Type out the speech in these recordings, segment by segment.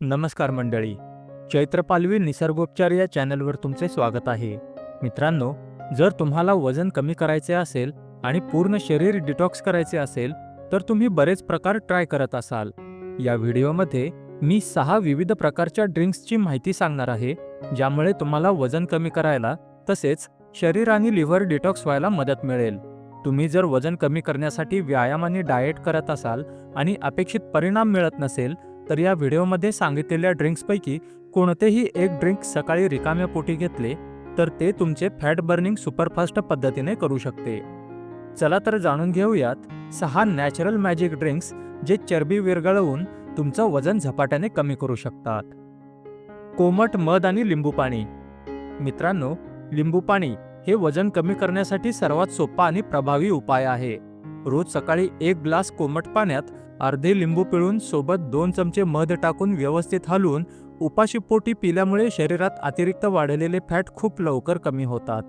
नमस्कार मंडळी. चैत्रपालवी निसर्गोपचार या चॅनलवर तुमचे स्वागत आहे. मित्रांनो जर तुम्हाला वजन कमी करायचे असेल आणि पूर्ण शरीर डिटॉक्स करायचे असेल तर तुम्ही बरेच प्रकार ट्राय करत असाल. या व्हिडिओमध्ये मी सहा विविध प्रकारच्या ड्रिंक्सची माहिती सांगणार आहे ज्यामुळे तुम्हाला वजन कमी करायला तसेच शरीर आणि लिव्हर डिटॉक्स व्हायला मदत मिळेल. तुम्ही जर वजन कमी करण्यासाठी व्यायाम आणि डाएट करत असाल आणि अपेक्षित परिणाम मिळत नसेल तर या व्हिडिओमध्ये सांगितलेल्या ड्रिंक्सपैकी कोणतेही एक ड्रिंक सकाळी रिकाम्या पोटी घेतले तर ते तुमचे फॅट बर्निंग सुपरफास्ट पद्धतीने करू शकते. चला तर जाणून घेऊयात सहा नॅचरल मॅजिक ड्रिंक्स जे चरबी विरघळवून तुमचं वजन झपाट्याने कमी करू शकतात. कोमट मध आणि लिंबू पाणी. मित्रांनो लिंबू पाणी हे वजन कमी करण्यासाठी सर्वात सोपा आणि प्रभावी उपाय आहे. रोज सकाळी एक ग्लास कोमट पाण्यात अर्धे लिंबू पिळून सोबत दोन चमचे मध टाकून व्यवस्थित हलवून उपाशीपोटी पिल्यामुळे शरीरात अतिरिक्त वाढलेले फॅट खूप लवकर कमी होतात.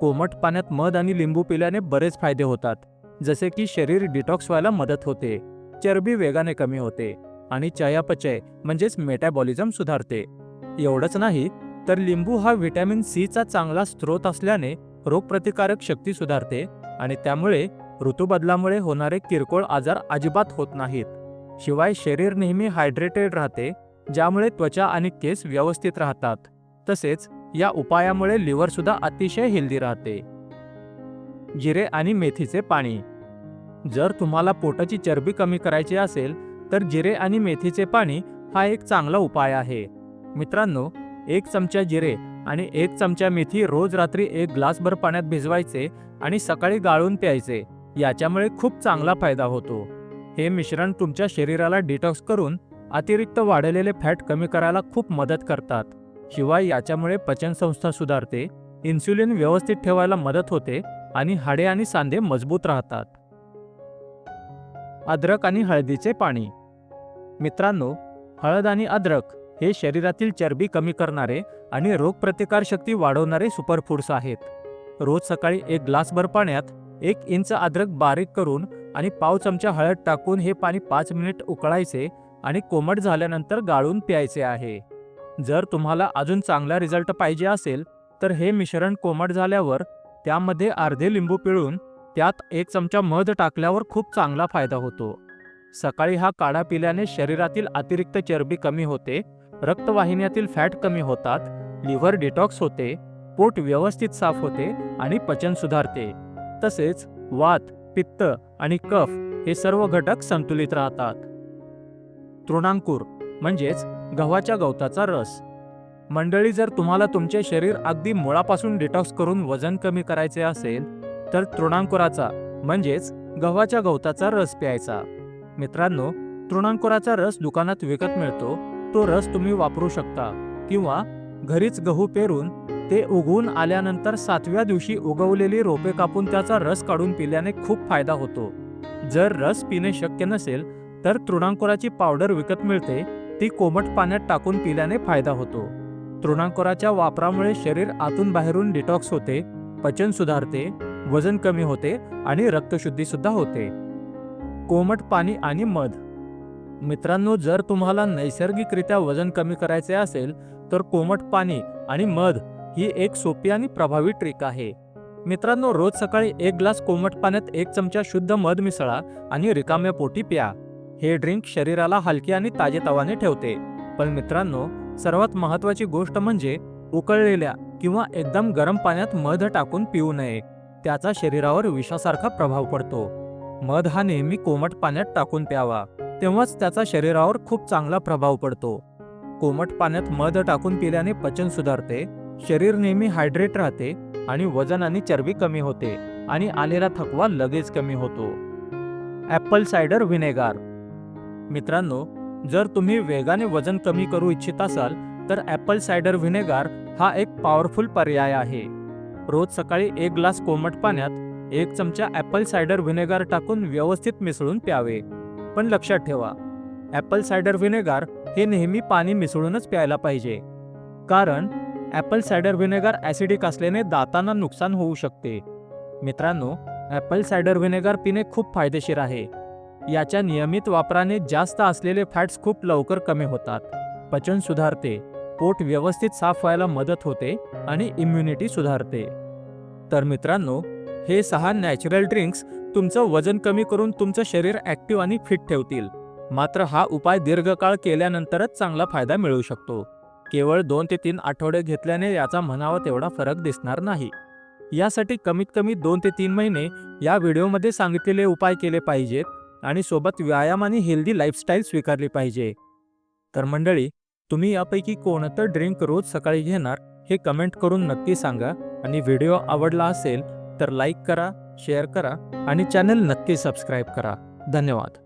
कोमट पाण्यात मध आणि लिंबू पिल्याने बरेच फायदे होतात जसे की शरीर डिटॉक्स व्हायला मदत होते चरबी वेगाने कमी होते आणि चयापचय म्हणजेच मेटॅबॉलिझम सुधारते. एवढंच नाही तर लिंबू हा व्हिटॅमिन सीचा चांगला स्रोत असल्याने रोगप्रतिकारक शक्ती सुधारते आणि त्यामुळे ऋतूबदलामुळे होणारे किरकोळ आजार अजिबात होत नाहीत. शिवाय शरीर नेहमी हायड्रेटेड राहते ज्यामुळे त्वचा आणि केस व्यवस्थित राहतात. तसेच या उपायामुळे लिव्हरसुद्धा अतिशय हेल्दी राहते. जिरे आणि मेथीचे पाणी. जर तुम्हाला पोटाची चरबी कमी करायची असेल तर जिरे आणि मेथीचे पाणी हा एक चांगला उपाय आहे. मित्रांनो एक चमचा जिरे आणि एक चमचा मेथी रोज रात्री एक ग्लासभर पाण्यात भिजवायचे आणि सकाळी गाळून प्यायचे. याच्यामुळे खूप चांगला फायदा होतो. हे मिश्रण तुमच्या शरीराला डिटॉक्स करून अतिरिक्त वाढलेले फॅट कमी करायला खूप मदत करतात. शिवाय याच्यामुळे पचनसंस्था सुधारते इन्सुलिन व्यवस्थित ठेवायला मदत होते आणि हाडे आणि सांधे मजबूत राहतात. अद्रक आणि हळदीचे पाणी. मित्रांनो हळद आणि अद्रक हे शरीरातील चरबी कमी करणारे आणि रोगप्रतिकारशक्ती वाढवणारे सुपरफूड्स आहेत. रोज सकाळी एक ग्लासभर पाण्यात एक इंच अद्रक बारीक करून आणि पाव चमचा हळद टाकून हे पाणी पाच मिनिट उकळायचे आणि कोमट झाल्यानंतर गाळून प्यायचे आहे. जर तुम्हाला अजून चांगला रिझल्ट पाहिजे असेल तर हे मिश्रण कोमट झाल्यावर त्यामध्ये अर्धे लिंबू पिळून त्यात एक चमचा मध टाकल्यावर खूप चांगला फायदा होतो. सकाळी हा काढा पिल्याने शरीरातील अतिरिक्त चरबी कमी होते रक्तवाहिन्यातील फॅट कमी होतात लिव्हर डिटॉक्स होते पोट व्यवस्थित साफ होते आणि पचन सुधारते. तसेच वात पित्त आणि कफ हे सर्व घटक संतुलित राहतात. तृणांकुर म्हणजेच गव्हाच्या गवताचा रस. मंडळी जर तुम्हाला तुमचे शरीर अगदी मुळापासून डिटॉक्स करून वजन कमी करायचे असेल तर तृणांकुराचा म्हणजेच गव्हाच्या गवताचा रस प्यायचा. मित्रांनो तृणांकुराचा रस दुकानात विकत मिळतो. तो रस तुम्ही वापरू शकता किंवा घरीच गहू पेरून ते उगवून आल्यानंतर सातव्या दिवशी उगवलेली रोपे कापून त्याचा रस काढून पिल्याने खूप फायदा होतो. जर रस पिणे शक्य नसेल तर तृणांकुराची पावडर विकत मिळते ती कोमट पाण्यात टाकून पिल्याने फायदा होतो. तृणांकुराच्या वापरामुळे शरीर आतून बाहेरून डिटॉक्स होते पचन सुधारते वजन कमी होते आणि रक्तशुद्धी सुद्धा होते. कोमट पाणी आणि मध. मित्रांनो जर तुम्हाला नैसर्गिकरित्या वजन कमी करायचे असेल तर कोमट पाणी आणि मध ही एक सोपी आणि प्रभावी ट्रिक आहे. मित्रांनो रोज सकाळी एक ग्लास कोमट पाण्यात एक चमचा शुद्ध मध मिसळा आणि रिकाम्या पोटी प्या. हे ड्रिंक शरीराला हलके आणि ताजेतवाने ठेवते. पण मित्रांनो सर्वात महत्त्वाची गोष्ट म्हणजे उकळलेल्या किंवा एकदम गरम पाण्यात मध टाकून पिऊ नये. त्याचा शरीरावर विषासारखा प्रभाव पडतो. मध हा नेहमी कोमट पाण्यात टाकून प्यावा. तेव्हाच त्याचा शरीरावर खूप चांगला प्रभाव पडतो. कोमट पाण्यात मध टाकून पिल्याने पचन सुधारते. शरीर नेहमी हायड्रेट राहते आणि वजन आणि चरबी कमी होते आणि आलेला थकवा लगेच कमी होतो. ॲपल सायडर व्हिनेगार मित्रांनो जर तुम्ही वेगाने वजन कमी करू इच्छित असाल तर ॲपल सायडर व्हिनेगार हा एक पॉवरफुल पर्याय आहे. रोज सकाळी एक ग्लास कोमट पाण्यात एक चमचा ॲपल सायडर व्हिनेगार टाकून व्यवस्थित मिसळून प्यावे. पण लक्षात ठेवा ॲपल सायडर व्हिनेगार हे नेहमी पाणी मिसळूनच प्यायला पाहिजे. कारण ॲपल सायडर व्हिनेगर ॲसिडिक असल्याने दातांना नुकसान होऊ शकते. मित्रांनो ॲपल सायडर व्हिनेगर पिणे खूप फायदेशीर आहे. याच्या नियमित वापराने जास्त असलेले फॅट्स खूप लवकर कमी होतात. पचन सुधारते पोट व्यवस्थित साफ व्हायला मदत होते आणि इम्युनिटी सुधारते. तर मित्रांनो हे सहा नॅचरल ड्रिंक्स तुमचं वजन कमी करून तुमचं शरीर ॲक्टिव्ह आणि फिट ठेवतील. मात्र हा उपाय दीर्घकाळ केल्यानंतरच चांगला फायदा मिळू शकतो. केवळ दोन ते तीन आठवडे घेतल्याने याचा म्हणावा तेवढा फरक दिसणार नाही. यासाठी कमीत कमी दोन ते तीन महिने या व्हिडिओमध्ये सांगितलेले उपाय केले पाहिजेत आणि सोबत व्यायाम आणि हेल्दी लाईफस्टाईल स्वीकारली पाहिजे. तर मंडळी तुम्ही यापैकी कोणतं ड्रिंक रोज सकाळी घेणार हे कमेंट करून नक्की सांगा आणि व्हिडिओ आवडला असेल तर लाईक करा शेअर करा आणि चॅनल नक्की सबस्क्राईब करा. धन्यवाद.